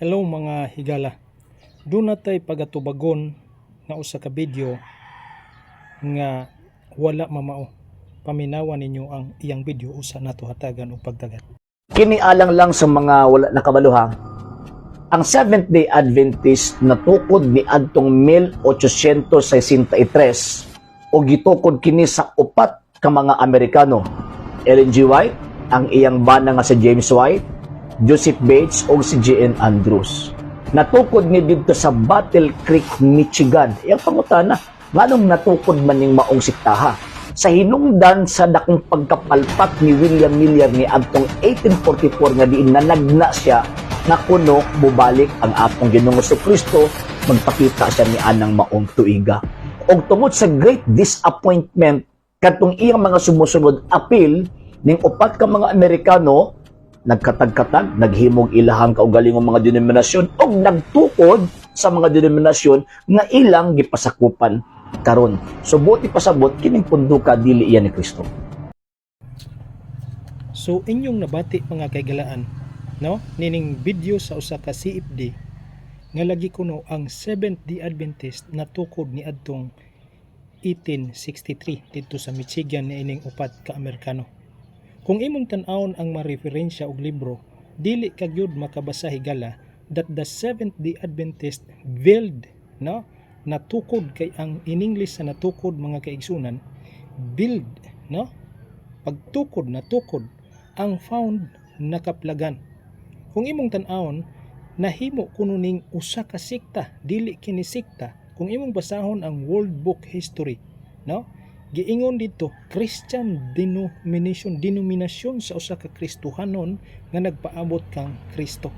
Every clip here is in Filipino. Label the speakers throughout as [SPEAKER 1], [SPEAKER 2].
[SPEAKER 1] Hello mga higala. Doon natay pagatubagon na usa ka video nga wala mamao. Paminawan ninyo ang iyang video usa nato hatagan og pagdagat.
[SPEAKER 2] Kinialang lang sa mga wala nakabaluha, ang Seventh-day Adventist natukod ni adtong 1863 o gitukod kini sa upat ka mga Amerikano. Ellen G. White, ang iyang bana nga si James White, Joseph Bates o si J.N. Andrews. Natukod ni dito sa Battle Creek, Michigan. Iyang pangutana, nganong natukod man ning maong siktaha? sa hinungdan sa dakong pagkapalpak ni William Miller ni adtong 1844 nga diin nanagna siya na kuno mubalik ang atong Ginoong Kristo magpakita siya ni anang maong tuiga og tungod sa great disappointment katong iyang mga sumusunod apil ning upat ka mga Amerikano nagkatag-katag, naghimog ilahang kaugalingong mga denominasyon o nagtukod sa mga denominasyon nga ilang gipasakupan karon. So buti pasabot kining punduka dili iyan ni Kristo.
[SPEAKER 1] So inyong nabati mga kaigalaan, no? Nining video sa usa ka CFD nga lagi kuno ang Seventh-day Adventist natukod ni adtong 1863 dito sa Michigan ni ining upat ka Amerikano. Kung imong tan-awon ang mareferensya og libro, dili ka gyud makabasa higala that the Seventh-day Adventist build, no? Natukod kay ang in English sa natukod mga kaigsunan, build, no? Pagtukod, natukod, ang found nakaplagan. Kung imong tan-awon, nahimo kuno ning usa ka sikta, dili kini sikta. Kung imong basahon ang World Book History, no? Giingon dito Christian denomination denominasyon sa usa ka Kristohanon nga nagpaabot kang Kristo.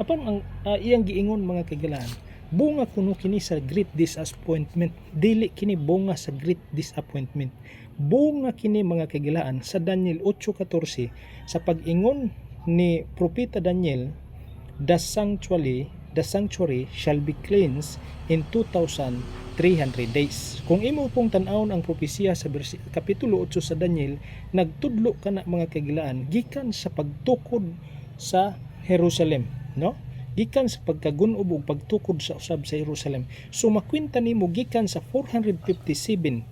[SPEAKER 1] Apan ang ah, iyang giingon mga kagalaan, bunga kuno kini sa great disappointment, dili kini bunga sa great disappointment. Bunga kini mga kagalaan sa Daniel 8:14 sa pag-ingon ni propeta Daniel, the sanctuary the sanctuary shall be cleansed in 2,300 days. Kung imo pong tan-awon ang propesiya sa kapitulo 8 sa Daniel, nagtudlo ka na mga kagilaan gikan sa pagtukod sa Jerusalem, no? Gikan sa pagkagunob ug pagtukod sa usab sa Jerusalem. So makwenta nimo gikan sa 457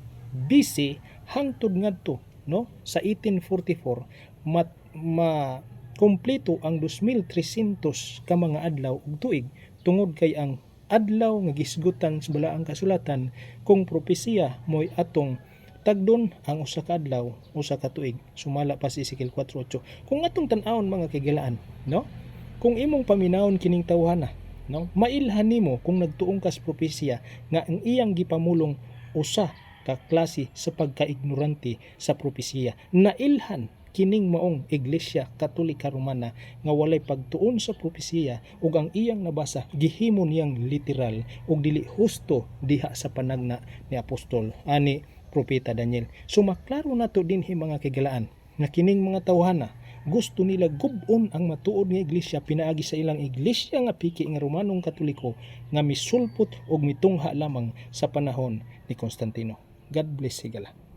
[SPEAKER 1] BC hangtod ngadto, no? Sa 1844 mat ma kompleto ang 2,300 ka mga adlaw ug tuig tungod kay ang adlaw nga gisgutan sa balaang kasulatan kung propesiya mo'y atong tagdon ang usa ka adlaw usa ka tuig. Sumala pa si Ezekiel 4:8 kung atong tan-awon mga kagilaan no? Kung imong paminawon kining tawhana no? Mailhan nimo kung nagtuong ka sa propesiya nga ang iyang gipamulong usa ka klase sa pagkaignorante sa propesiya. Nailhan kining maong Iglesia Katolika Romana nga walay pagtuon sa propesiya ug ang iyang nabasa gihimo niyang literal ug dili husto diha sa panagna ni apostol ani propeta Daniel. So maklaro nato dinhi mga kigalaan nga kining mga tawhana gusto nila gubon ang matuod nga iglesia pinaagi sa ilang iglesia nga piki nga Romanong Katoliko nga misulpot og mitungha lamang sa panahon ni Constantino. God bless sigala.